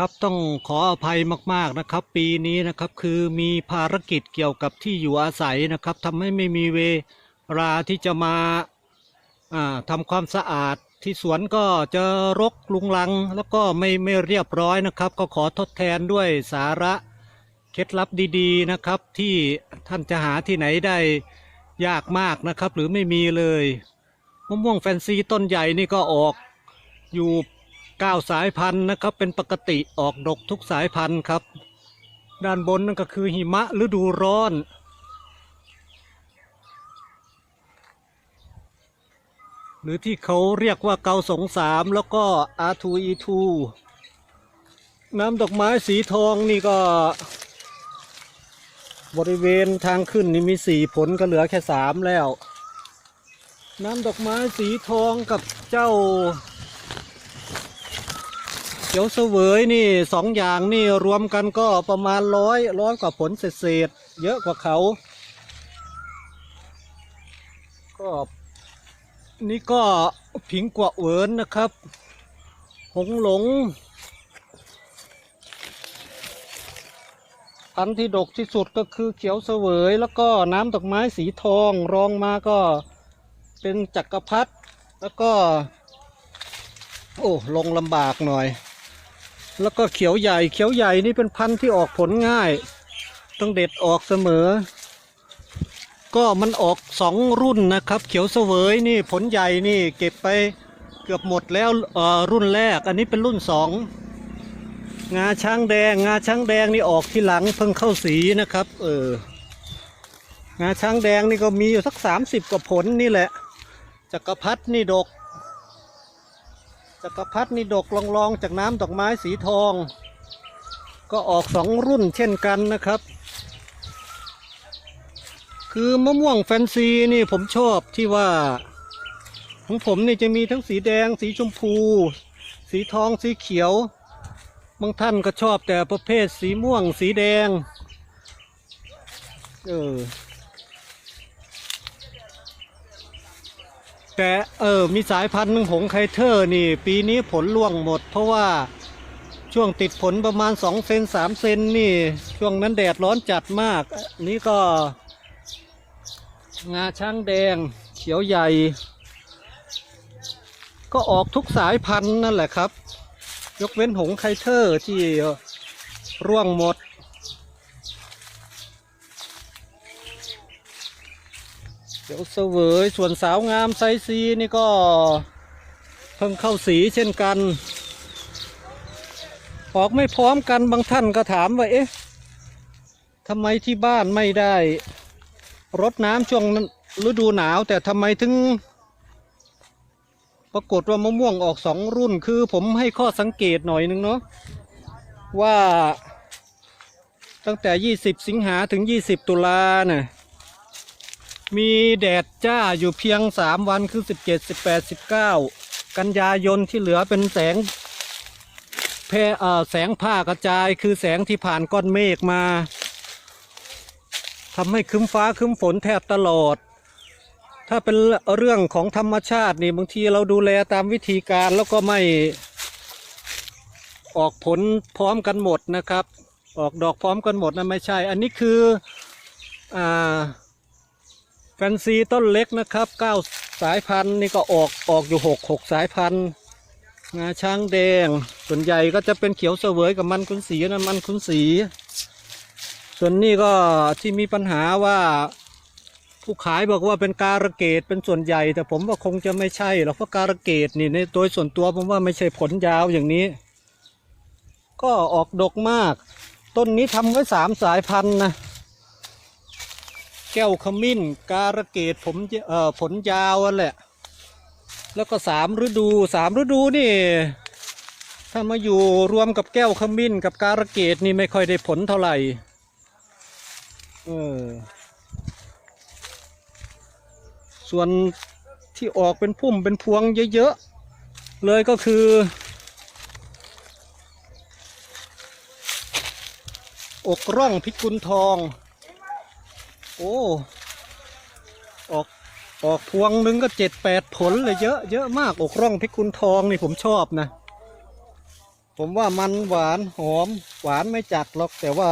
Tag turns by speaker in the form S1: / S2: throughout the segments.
S1: ครับต้องขออภัยมากๆนะครับ ปีนี้นะครับคือมีภารกิจเกี่ยวกับที่อยู่อาศัยนะครับทำให้ไม่มีเวลาที่จะมาอ่าทำความสะอาดที่สวนก็จะรกลุงลัง แล้วก็ไม่ไม่เรียบร้อยนะครับ ก็ขอทดแทนด้วยสาระเคล็ดลับดีๆนะครับ ที่ท่านจะหาที่ไหนได้ยากมากนะครับ หรือไม่มีเลยมะม่วงแฟนซีต้นใหญ่นี่ก็ออกอยู่ เก้าสายพันธุ์นะครับ เป็นปกติออกดกทุกสายพันธุ์ครับ ด้านบนนั่นก็คือหิมะฤดูร้อน หรือที่เขาเรียกว่าเกาสงสามแล้วก็ R2E2 น้ำดอกไม้สีทองนี่ก็ บริเวณทางขึ้นนี่มีสี่ผลก็เหลือแค่สามแล้ว น้ำดอกไม้สีทองกับเจ้า ขียวเสวยนี่สองอย่างนี่รวมกันก็ประมาณร้อยร้อยกว่าผลเศษเยอะกว่าเขา ก็นี่ก็ผิงกว่าเวินนะครับ หงหลงพันที่ดกที่สุดก็คือเขียวเสวยแล้วก็น้ำดอกไม้สีทองรองมาก็เป็นจักรพรรดิแล้วก็ โอ้ ลงลำบากหน่อย แล้วก็เขียวใหญ่เขียวใหญ่นี่เป็นพันธุ์ที่ออกผลง่าย ต้องเด็ดออกเสมอ ก็มันออกสองรุ่นนะครับ เขียวเสวยนี่ผลใหญ่นี่เก็บไปเกือบหมดแล้วเออรุ่นแรก อันนี้เป็นรุ่นสองงาช้างแดง งาช้างแดงนี่ออกที่หลังเพิ่งเข้าสีนะครับ เอองาช้างแดงนี่ก็มีอยู่สักสามสิบกว่าผลนี่แหละจักรพรรดินี่ดก จักรพรรดินี่ดกลองลองๆจากน้ำดอกไม้สีทอง ก็ออกสองรุ่นเช่นกันนะครับ คือมะม่วงแฟนซีนี่ผมชอบที่ว่า ของผมนี่จะมีทั้งสีแดง สีชมพู สีทองสีเขียว บางท่านก็ชอบแต่ประเภทสีม่วงสีแดง เออ แต่เออมีสายพันธุ์หนึ่งหงไคเทอร์นี่ ปีนี้ผลร่วงหมด เพราะว่าช่วงติดผลประมาณ2เซน3เซนนี่ ช่วงนั้นแดดร้อนจัดมาก นี่ก็ งาช้างแดง เขียวใหญ่ ก็ออกทุกสายพันธุ์นั่นแหละครับ ยกเว้นหงไคเทอร์ที่ร่วงหมด เดี๋ยวเสวยส่วนสาวงามไซซีนี่ก็เพิ่งเข้าสีเช่นกัน ออกไม่พร้อมกันบางท่านก็ถามว่าเอ๊ะทำไมที่บ้านไม่ได้ รดน้ำช่วงฤดูหนาว แต่ทำไมถึง ปรากฏว่ามะม่วงออกสองรุ่นคือผมให้ข้อสังเกตหน่อยนึงเนาะว่า ตั้งแต่ 20 สิงหาถึง 20 ตุลาน่ะ มีแดดจ้าอยู่เพียงสามวันคือสิบเจ็ดสิบแปดสิบเก้ากันยายนที่เหลือเป็นแสงแพร่เอ่อแสงผ้ากระจายคือแสงที่ผ่านก้อนเมฆมาทำให้คึ้มฟ้าคึ้มฝนแทบตลอด ถ้าเป็นเรื่องของธรรมชาตินี่บางทีเราดูแลตามวิธีการแล้วก็ไม่ออกผลพร้อมกันหมดนะครับ ออกดอกพร้อมกันหมดนะไม่ใช่ อันนี้คืออ่า แฟนซีต้นเล็กนะครับเก้าสายพันธุ์นี่ก็ออกออกอยู่หกหกสายพันธุ์งาช้างแดง ส่วนใหญ่ก็จะเป็นเขียวเสวยกับมันคุณสีนะมันคุณสี ส่วนนี้ก็ที่มีปัญหาว่าผู้ขายบอกว่าเป็นการะเกดเป็นส่วนใหญ่ แต่ผมว่าคงจะไม่ใช่หรอกเพราะการะเกดนี่ในโดยส่วนตัวผมว่าไม่ใช่ผลยาวอย่างนี้ ก็ออกดกมาก ต้นนี้ทำไว้สามสายพันธุ์นะ แก้วขมิ้น การะเกดผมเอ่อผลยาวนั่นแหละ แล้วก็สามฤดูสามฤดูนี่ถ้ามาอยู่รวมกับแก้วขมิ้น กับการะเกดนี่ไม่ค่อยได้ผลเท่าไหร่เออส่วนที่ออกเป็นพุ่มเป็นพวงเยอะๆ เลยก็คือ อกร่องพิกุลทอง โอ้ ออกออกพวงนึงก็เจ็ดแปดผลเลยเยอะเยอะมากอกร่องพิกุลทองนี่ผมชอบนะ ผมว่ามันหวานหอม หวานไม่จัดหรอก แต่ว่า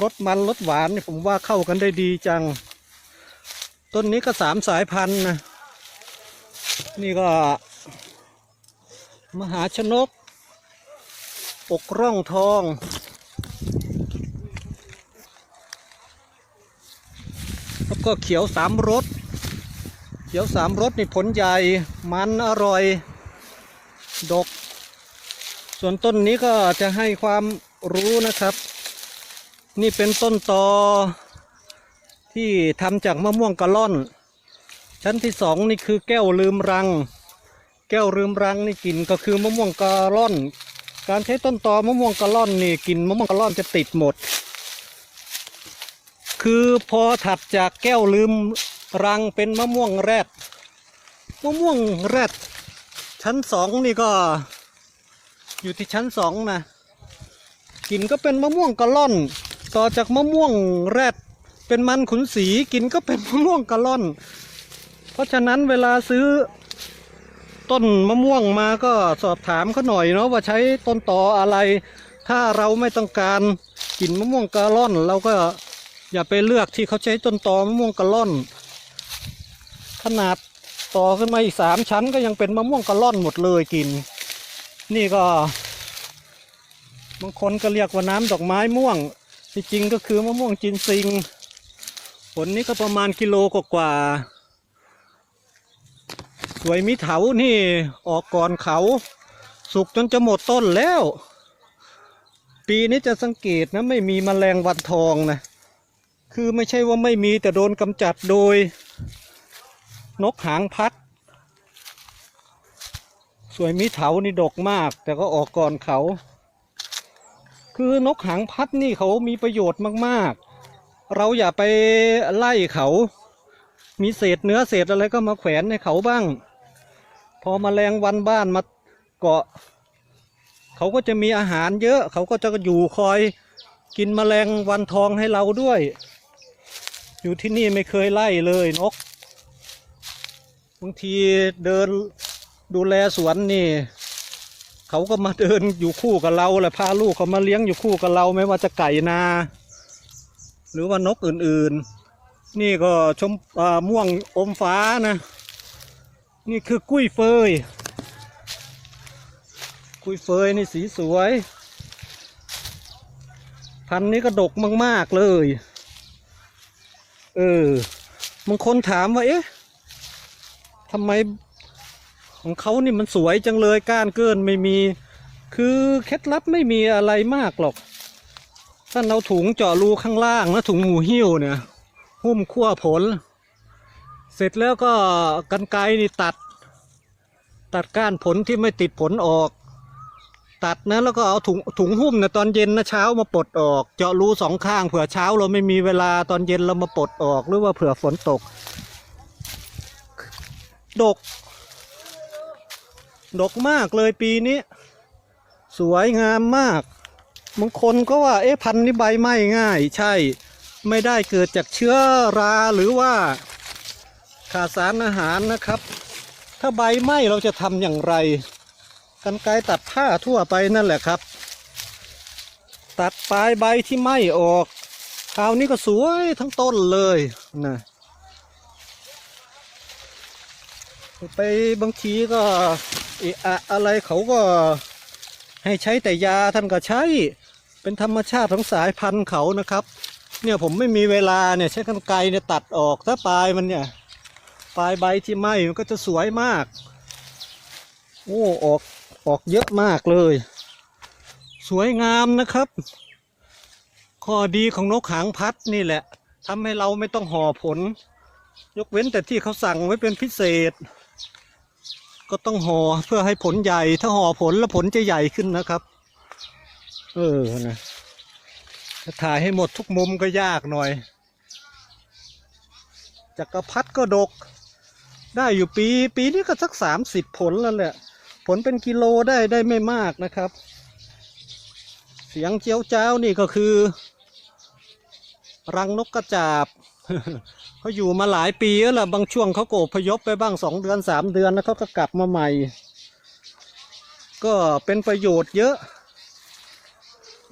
S1: รสมันรสหวานนี่ผมว่าเข้ากันได้ดีจัง ต้นนี้ก็สามสายพันธุ์นะ นี่ก็ มหาชนก อกร่องทอง แล้ว ก็เขียวสามรสเขียวสามรสนี่ผลใหญ่มันอร่อยดก ส่วนต้นนี้ก็จะให้ความรู้นะครับ นี่เป็นต้นตอ ที่ทำจากมะม่วงกะล่อน ชั้นที่สองนี่คือแก้วลืมรัง แก้วลืมรังนี่กลิ่นก็คือมะม่วงกะล่อน การใช้ต้นตอมะม่วงกะล่อนนี่กลิ่นมะม่วงกะล่อนจะติดหมด คือพอถัดจากแก้วลืมรังเป็นมะม่วงแรดมะม่วงแรดชั้นสองนี่ก็ อยู่ที่ชั้นสองนะกลิ่นก็เป็นมะม่วงกะล่อน ต่อจากมะม่วงแรดเป็นมันขุนสีกลิ่นก็เป็นมะม่วงกะล่อน เพราะฉะนั้นเวลาซื้อต้นมะม่วงมาก็สอบถามเขาหน่อยเนาะว่าใช้ต้นต่ออะไร ถ้าเราไม่ต้องการกลิ่นมะม่วงกะล่อนเราก็ อย่าไปเลือกที่เขาใช้ต้นตอมะม่วงกะล่อน ขนาดต่อขึ้นมาอีกสามชั้นก็ยังเป็นมะม่วงกะล่อนหมดเลยกิน นี่ก็ บางคนก็เรียกว่าน้ำดอกไม้ม่วง ที่จริงก็คือมะม่วงจินซิง ผลนี้ก็ประมาณกิโลกว่าๆสวยมิเถานี่ออกก่อนเขา สุกจนจะหมดต้นแล้ว ปีนี้จะสังเกตนะไม่มีแมลงวันทองนะ คือไม่ใช่ว่าไม่มีแต่โดนกำจัดโดย นกหางพัด สวยมิเถานี่ดกมาก แต่ก็ออกก่อนเขา คือนกหางพัดนี่เขามีประโยชน์มากๆ เราอย่าไปไล่เขา มีเศษเนื้อเศษอะไรก็มาแขวนในเขาบ้าง พอมแมลงวันบ้านมาเกาะ เขาก็จะมีอาหารเยอะ เขาก็จะอยู่คอยกินมแมลงวันทองให้เราด้วย อยู่ที่นี่ไม่เคยไล่เลยนกบางทีเดินดูแลสวนนี่ เขาก็มาเดินอยู่คู่กับเราแหละพาลูกเขามาเลี้ยงอยู่คู่กับเราไม่ว่าจะไก่นา หรือว่านกอื่นๆ นี่ก็ชมม่วงอมฟ้านะ นี่คือกุ้ยเฟย กุ้ยเฟยนี่สีสวย พันนี้ก็ดกมาก ๆ เลย เออบางคนถามว่าเอ๊ะทำไมของเขานี่มันสวยจังเลยก้านเกินไม่มี คือเคล็ดลับไม่มีอะไรมากหรอกท่านเอาถุงเจาะรูข้างล่างแล้วถุงหูหิ้วเนี่ย หุ้มขั้วผล เสร็จแล้วก็กันไกรนี่ตัด ตัดก้านผลที่ไม่ติดผลออก ตัดนะแล้วก็เอาถุงถุงหุ้มนะตอนเย็นนะเช้ามาปลดออก เจาะรูสองข้างเผื่อเช้าเราไม่มีเวลาตอนเย็นเรามาปลดออกหรือว่าเผื่อฝนตก ดก ดกมากเลยปีนี้ สวยงามมากบางคนก็ว่าเอ๊ะพันธุ์นี้ใบไหม้ง่าย ใช่ ไม่ได้เกิดจากเชื้อราหรือว่าขาดสารอาหารนะครับ ถ้าใบไหม้เราจะทำอย่างไร กันไกตัดผ้าทั่วไปนั่นแหละครับ ตัดปลายใบที่ไหม้ออกคราวนี้ก็สวยทั้งต้นเลยนะไปบางทีก็เอะอะอะไรเขาก็ให้ใช้แต่ยาท่านก็ใช้ เป็นธรรมชาติของสายพันธุ์เขานะครับ เนี่ยผมไม่มีเวลาเนี่ยใช้กันไกเนี่ยตัดออกถ้าปลายมันเนี่ยปลายใบที่ไหม้มันก็จะสวยมาก โอ้ออก ออกเยอะมากเลย สวยงามนะครับ ข้อดีของนกหางพัดนี่แหละทำให้เราไม่ต้องห่อผล ยกเว้นแต่ที่เขาสั่งไว้เป็นพิเศษ ก็ต้องห่อเพื่อให้ผลใหญ่ ถ้าห่อผลแล้วผลจะใหญ่ขึ้นนะครับ เออนะถ่ายให้หมดทุกมุมก็ยากหน่อยจักรพัดก็ดก ได้อยู่ปี ปีนี้ก็สักสามสิบผลแล้วแหละ ผลเป็นกิโลได้ได้ไม่มากนะครับ เสียงเจียวเจ้านี่ก็คือ รังนกกระจาบเขาอยู่มาหลายปีแล้วล่ะบางช่วงเขาโก็อพยพไปบ้างสองเดือนสามเดือนแล้วเขาก็กลับมาใหม่ ก็เป็นประโยชน์เยอะ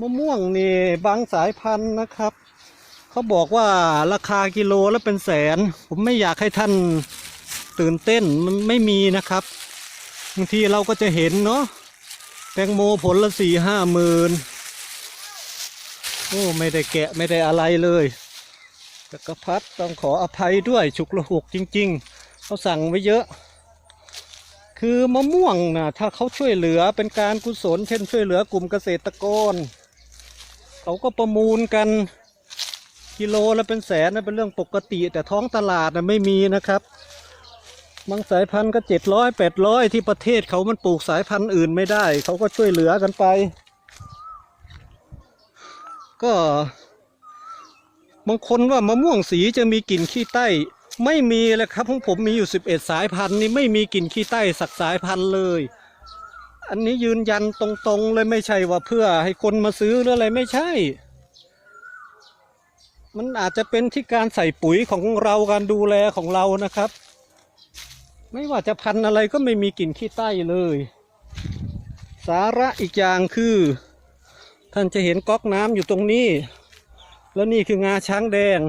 S1: มะม่วงนี่บางสายพันธุ์นะครับเขาบอกว่าราคากิโลและเป็นแสน ผมไม่อยากให้ท่านตื่นเต้นมันไม่มีนะครับ บางทีเราก็จะเห็นเนาะแตงโมผลละสี่ห้าหมื่นโอ้ไม่ได้แกะไม่ได้อะไรเลยจักรพัดต้องขออภัยด้วยฉุกละหกจริง ๆเขาสั่งไว้เยอะ คือมะม่วงนะถ้าเขาช่วยเหลือเป็นการกุศล เช่นช่วยเหลือกลุ่มเกษตรกร เขาก็ประมูลกันกิโลละเป็นแสนนะเป็นเรื่องปกติ แต่ท้องตลาดนะไม่มีนะครับ บางสายพันธุ์ก็เจ็ดร้อยแปดร้อยที่ประเทศเขามันปลูกสายพันธุ์อื่นไม่ได้ เขาก็ช่วยเหลือกันไป ก็ บางคนว่ามะม่วงสีจะมีกลิ่นขี้ใต้ ไม่มีเลยครับของผมมีอยู่สิบเอ็ดสายพันธุ์นี่ไม่มีกลิ่นขี้ใต้สักสายพันธุ์เลย อันนี้ยืนยันตรงๆเลยไม่ใช่ว่าเพื่อให้คนมาซื้อหรืออะไรไม่ใช่มันอาจจะเป็นที่การใส่ปุ๋ยของเราการดูแลของเรานะครับ ไม่ว่าจะพันอะไรก็ไม่มีกลิ่นขี้ใต้เลย สาระอีกอย่างคือ ท่านจะเห็นก๊อกน้ำอยู่ตรงนี้ แล้วนี่คืองาช้างแดง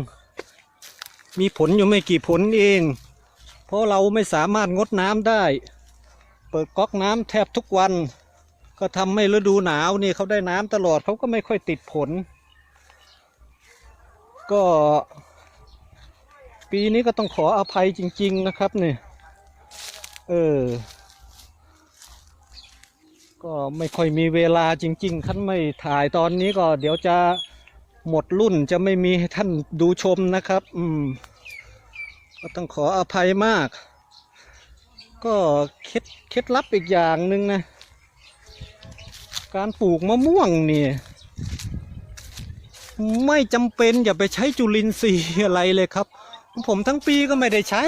S1: มีผลอยู่ไม่กี่ผลเอง เพราะเราไม่สามารถงดน้ำได้ เปิดก๊อกน้ำแทบทุกวัน ก็ทำให้ฤดูหนาวนี่เขาได้น้ำตลอดเขาก็ไม่ค่อยติดผล ก็ ปีนี้ก็ต้องขออภัยจริง ๆ นะครับเนี่ย เออ ก็ไม่ค่อยมีเวลาจริงๆท่านไม่ถ่ายตอนนี้ก็เดี๋ยวจะหมดรุ่นจะไม่มีให้ท่านดูชมนะครับ อืม ก็ต้องขออภัยมาก ก็เคล็ดเคล็ดลับอีกอย่างหนึ่งนะ การปลูกมะม่วงเนี่ยไม่จำเป็นอย่าไปใช้จุลินทรีย์อะไรเลยครับ ผมทั้งปีก็ไม่ได้ใช้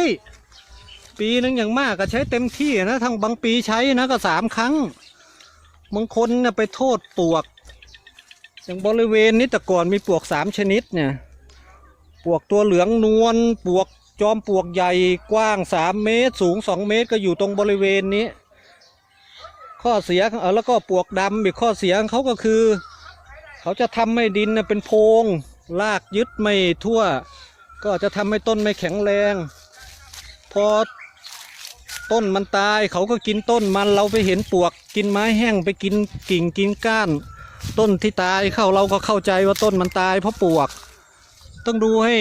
S1: ปีนึงอย่างมากก็ใช้เต็มที่นะทั้งบางปีใช้นะก็สามครั้งบางคนเนี่ยไปโทษปลวก อย่างบริเวณนี้แต่ก่อนมีปลวกสามชนิดเนี่ยปลวกตัวเหลืองนวลปลวกจอมปลวกใหญ่กว้างสามเมตร สูงสองเมตรก็อยู่ตรงบริเวณนี้ ข้อเสียเออแล้วก็ปลวกดำอีกข้อเสียของเขาก็คือ เขาจะทำให้ดินน่ะเป็นโพรงลากยึดไม่ทั่ว ก็จะทำให้ต้นไม่แข็งแรง พอ ต้นมันตายเขาก็กินต้นมันเราไปเห็นปลวก กินไม้แห้งไปกินกิ่งกินก้าน ต้นที่ตายเข้าเราก็เข้าใจว่าต้นมันตายเพราะปลวก ต้องดูให้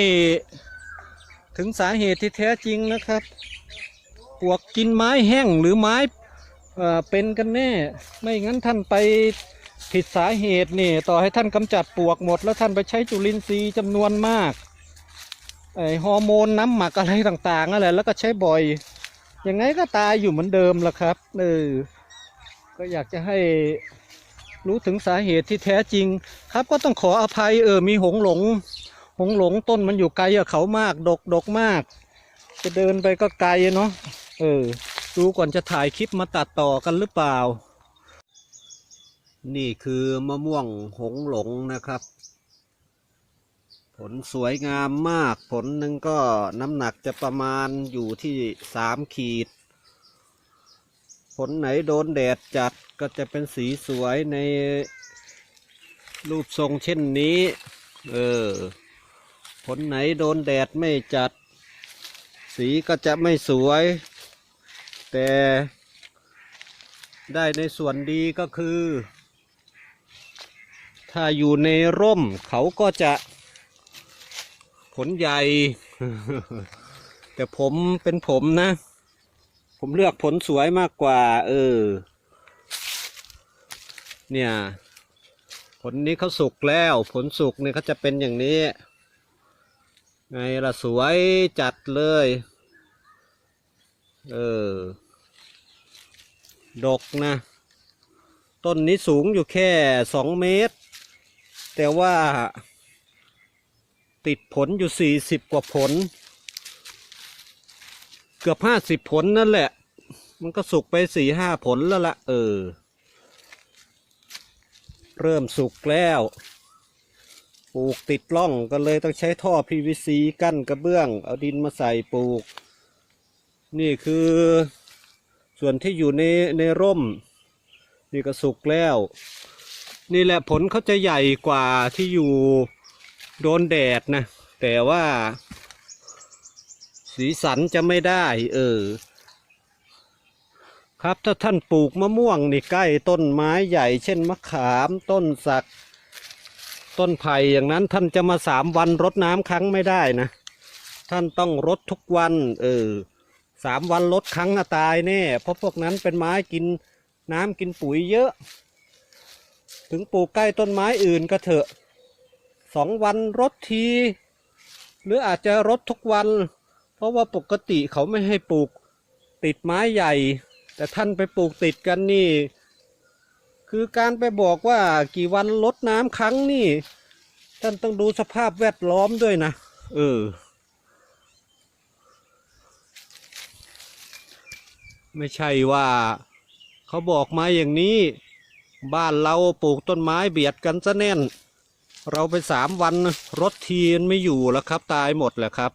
S1: ถึงสาเหตุที่แท้จริงนะครับปลวกกินไม้แห้งหรือไม้เป็นกันแน่ ไม่งั้นท่านไปผิดสาเหตุนี่ ต่อให้ท่านกำจัดปลวกหมด แล้วท่านไปใช้จุลินทรีย์จำนวนมากไอฮอร์โมนน้ำหมักอะไรต่างๆอะไรแล้วก็ใช้บ่อย ยังไงก็ตายอยู่เหมือนเดิมละครับเออก็อยากจะให้รู้ถึงสาเหตุที่แท้จริง ครับก็ต้องขออภัยเออมีหงหลง หงหลงต้นมันอยู่ไกลกับเขามาก ดกดกมาก จะเดินไปก็ไกลเนาะเออดูก่อนจะถ่ายคลิปมาตัดต่อกันหรือเปล่า นี่คือมะม่วงหงหลงนะครับ ผลสวยงามมาก ผลหนึ่งก็น้ำหนักจะประมาณอยู่ที่สามขีด ผลไหนโดนแดดจัดก็จะเป็นสีสวยในรูปทรงเช่นนี้ เออ ผลไหนโดนแดดไม่จัด สีก็จะไม่สวย แต่ได้ในส่วนดีก็คือ ถ้าอยู่ในร่มเขาก็จะ ผลใหญ่ แต่ผมเป็นผมนะ ผมเลือกผลสวยมากกว่า เออ เนี่ย ผลนี้เขาสุกแล้ว ผลสุกเนี่ยเขาจะเป็นอย่างนี้ ไงล่ะสวยจัดเลย เออ ดกนะ ต้นนี้สูงอยู่แค่สองเมตร แต่ว่า ติดผลอยู่สี่สิบกว่าผล เกือบห้าสิบผลนั่นแหละ มันก็สุกไปสี่ห้าผลแล้วละเออ เริ่มสุกแล้วปลูกติดร่องก็เลยต้องใช้ท่อ PVC กั้นกระเบื้อง เอาดินมาใส่ปลูก นี่คือ ส่วนที่อยู่ในในร่ม นี่ก็สุกแล้ว นี่แหละผลเขาจะใหญ่กว่าที่อยู่ โดนแดดนะ แต่ว่า สีสันจะไม่ได้ เออ ครับถ้าท่านปลูกมะม่วงนี่ใกล้ต้นไม้ใหญ่ เช่นมะขามต้นสัก ต้นไผ่อย่างนั้นท่านจะมาสามวันรดน้ำครั้งไม่ได้นะ ท่านต้องรดทุกวัน เออสามวันรดครั้งนะตายแน่ เพราะพวกนั้นเป็นไม้กินน้ำกินปุ๋ยเยอะ ถึงปลูกใกล้ต้นไม้อื่นก็เถอะ สองวันรดที หรืออาจจะรดทุกวัน เพราะว่าปกติเขาไม่ให้ปลูกติดไม้ใหญ่ แต่ท่านไปปลูกติดกันนี่ คือการไปบอกว่ากี่วันลดน้ำครั้งนี่ ท่านต้องดูสภาพแวดล้อมด้วยนะ เออ ไม่ใช่ว่าเขาบอกมาอย่างนี้ บ้านเราปลูกต้นไม้เบียดกันซะแน่น เราไปสามวันรถทีนไม่อยู่แล้วครับ ตายหมดแหละครับ